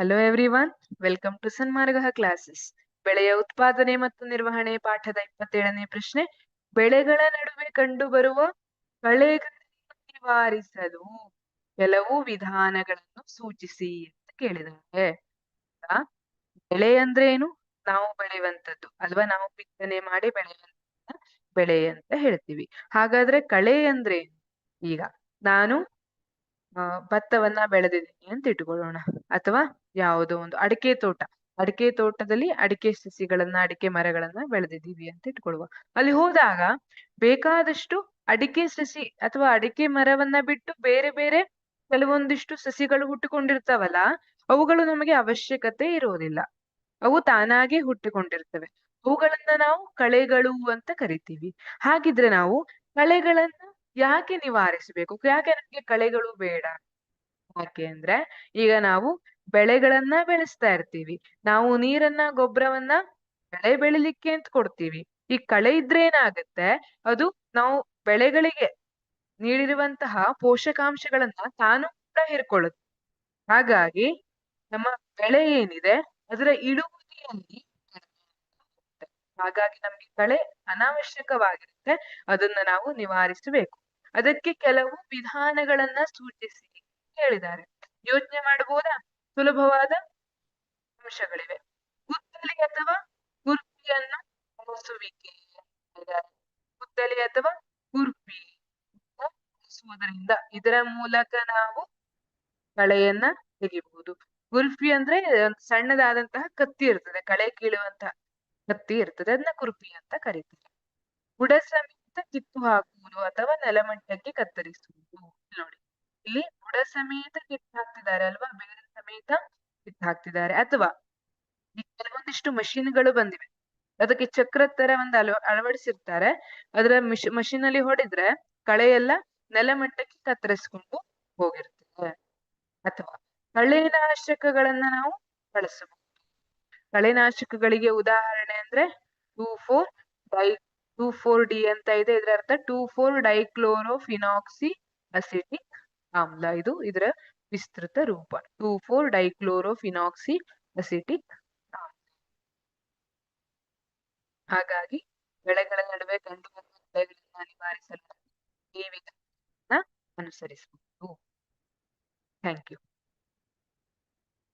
Hello everyone welcome to ಸನ್ಮಾರ್ಗಹ classes ಬೆಳೆಯ ಉತ್ಪಾದನೆ ಮತ್ತು ನಿರ್ವಹಣೆ ಪಾಠದ ಇಪ್ಪತ್ತೇಳನೇ ಪ್ರಶ್ನೆ. ಬೆಳೆಗಳ ನಡುವೆ ಕಂಡುಬರುವ ಕಳೆಗಳನ್ನು ನಿವಾರಿಸಲು ಕೆಲವು ವಿಧಾನಗಳನ್ನು ಸೂಚಿಸಿ ಅಂತ ಕೇಳಿದ್ದಾರೆ ಬೆಳೆ ಅಂದ್ರೆ ಏನು ನಾವು ಬೆಳೆಯುವಂತದ್ದು ಅಲ್ವಾ? ನಾವು ಬಿತ್ತನೆ ಮಾಡಿ ಬೆಳೆಯುವಂತ ಬೆಳೆ ಅಂತ ಹೇಳ್ತೀವಿ. ಹಾಗಾದ್ರೆ ಕಳೆ ಅಂದ್ರೆ? ಈಗ, ನಾನು ಭತ್ತವನ್ನ ಬೆಳೆದಿದ್ದೀನಿ ಅಂತ ಇಟ್ಕೊಳ್ಳೋಣ. ಅಥವಾ ಯಾವುದೋ ಒಂದು ಅಡಿಕೆ ತೋಟ. ಅಡಿಕೆ ತೋಟದಲ್ಲಿ ಅಡಿಕೆ ಸಸಿಗಳನ್ನ, ಅಡಿಕೆ ಮರಗಳನ್ನ ಬೆಳೆದಿದ್ದೀವಿ ಅಂತ ಇಟ್ಕೊಳ್ಳುವ. ಅಲ್ಲಿ ಹೋದಾಗ ಬೇಕಾದಷ್ಟು ಅಡಿಕೆ ಸಸಿ ಅಥವಾ ಅಡಿಕೆ ಮರವನ್ನ ಬಿಟ್ಟು ಬೇರೆ ಬೇರೆ ಕೆಲವೊಂದಿಷ್ಟು ಸಸಿಗಳು ಹುಟ್ಟಿಕೊಂಡಿರ್ತಾವಲ್ಲ, ಅವುಗಳು ನಮಗೆ ಅವಶ್ಯಕತೆ ಇರೋದಿಲ್ಲ. ಅವು ತಾನಾಗೆ ಹುಟ್ಟಿಕೊಂಡಿರ್ತವೆ. ಅವುಗಳನ್ನ ನಾವು ಕಳೆಗಳು ಅಂತ ಕರಿತೀವಿ. ಹಾಗಿದ್ರೆ ನಾವು ಕಳೆಗಳನ್ನ ಯಾಕೆ ನಿವಾರಿಸಬೇಕು ಯಾಕೆ ನಮ್ಗೆ ಕಳೆಗಳು ಬೇಡ? ಯಾಕೆ ಅಂದ್ರೆ ಈಗ ನಾವು ಬೆಳೆಗಳನ್ನ ಬೆಳೆಸ್ತಾ ಇರ್ತೀವಿ. ನಾವು ನೀರನ್ನ, ಗೊಬ್ಬರವನ್ನ ಬೆಳೆ ಬೆಳಿಲಿಕ್ಕೆ ಅಂತ ಕೊಡ್ತೀವಿ. ಈ ಕಳೆ ಇದ್ರೆ ಏನಾಗುತ್ತೆ? ಅದು ನಾವು ಬೆಳೆಗಳಿಗೆ ನೀಡಿರುವಂತಹ ಪೋಷಕಾಂಶಗಳನ್ನ ತಾನು ಕೂಡ ಹೇರ್ಕೊಳ್ಳುತ್ತೆ. ಹಾಗಾಗಿ ನಮ್ಮ ಬೆಳೆ ಏನಿದೆ? ಅದರ ಇಳುವರಿಯಲ್ಲಿ. ಹಾಗಾಗಿ ನಮ್ಗೆ ಕಳೆ ಅನಾವಶ್ಯಕವಾಗಿರುತ್ತೆ, ಅದನ್ನ ನಾವು ನಿವಾರಿಸಬೇಕು. ಅದಕ್ಕೆ ಕೆಲವು ವಿಧಾನಗಳನ್ನ ಸೂಚಿಸಿ ಹೇಳಿದ್ದಾರೆ. ಯೋಚನೆ ಮಾಡಬಹುದಾ? ಸುಲಭವಾದ ಅಂಶಗಳಿವೆ. ಗುದ್ದಲಿ ಅಥವಾ ಕುರ್ಪಿಯನ್ನು ಬಳಸುವಿಕೆ. ಗುದ್ದಲಿ ಅಥವಾ ಕುರ್ಪಿ ಬಳಸುವುದರಿಂದ ಇದರ ಮೂಲಕ ನಾವು ಕಳೆಯನ್ನ ತೆಗಿಬಹುದು ಗುರ್ಫಿ ಅಂದ್ರೆ ಸಣ್ಣದಾದಂತಹ ಕತ್ತಿ ಇರ್ತದೆ, ಕಳೆ ಕೀಳುವಂತಹ ಕತ್ತಿ ಇರ್ತದೆ ಅದನ್ನ ಕುರ್ಪಿ ಅಂತ ಕರೀತಾರೆ. ಬುಡ ಸಮೇತ ಕಿತ್ತು ಹಾಕುವುದು ಅಥವಾ ನೆಲಮಟ್ಟಕ್ಕೆ ಕತ್ತರಿಸುವುದು. ನೋಡಿ, ಇಲ್ಲಿ ಬುಡ ಸಮೇತ ಕಿತ್ತು ಹಾಕ್ತಿದ್ದಾರೆ ಅಲ್ವಾ? ಬೇರೆ ಸಮೇತ ಕಿತ್ತು ಹಾಕ್ತಿದ್ದಾರೆ. ಅಥವಾ ಕೆಲವೊಂದಿಷ್ಟು ಮಷೀನ್ಗಳು ಬಂದಿವೆ. ಅದಕ್ಕೆ ಚಕ್ರ ತರ ಒಂದು ಅಳವ, ಅಳವಡಿಸಿರ್ತಾರೆ. ಅದರ ಮಿಶ್ ಮಷೀನ್ ಅಲ್ಲಿ ಹೊಡೆದ್ರೆ ಕಳೆ ಎಲ್ಲ ನೆಲಮಟ್ಟಕ್ಕೆ ಕತ್ತರಿಸ್ಕೊಂಡು ಹೋಗಿರ್ತದೆ. ಅಥವಾ ಕಳೆನಾಶಕಗಳನ್ನ ನಾವು ಬಳಸಬಹುದು. ಕಳೆನಾಶಕಗಳಿಗೆ ಉದಾಹರಣೆ ಅಂದ್ರೆ two four D two four D ಅಂತ ಇದೆ. ಇದರ ಅರ್ಥ ಟೂ ಫೋರ್ ಡೈಕ್ಲೋರೋಫಿನಾಕ್ಸಿ ಅಸಿಟಿಕ್ ಆಮ್ಲ. ಇದು ಇದರ ವಿಸ್ತೃತ ರೂಪ. ಟೂ ಫೋರ್ ಡೈಕ್ಲೋರೋಫಿನಾಕ್ಸಿ ಅಸಿಟಿಕ್ ಹಾಗಾಗಿ ಬೆಳೆಗಳ ನಡುವೆ ಕಂಡುಬರುವ ಬೆಳೆಗಳನ್ನ ನಿವಾರಿಸಲು ಈ ವಿಧಾನ ಅನುಸರಿಸಬಹುದು. Thank you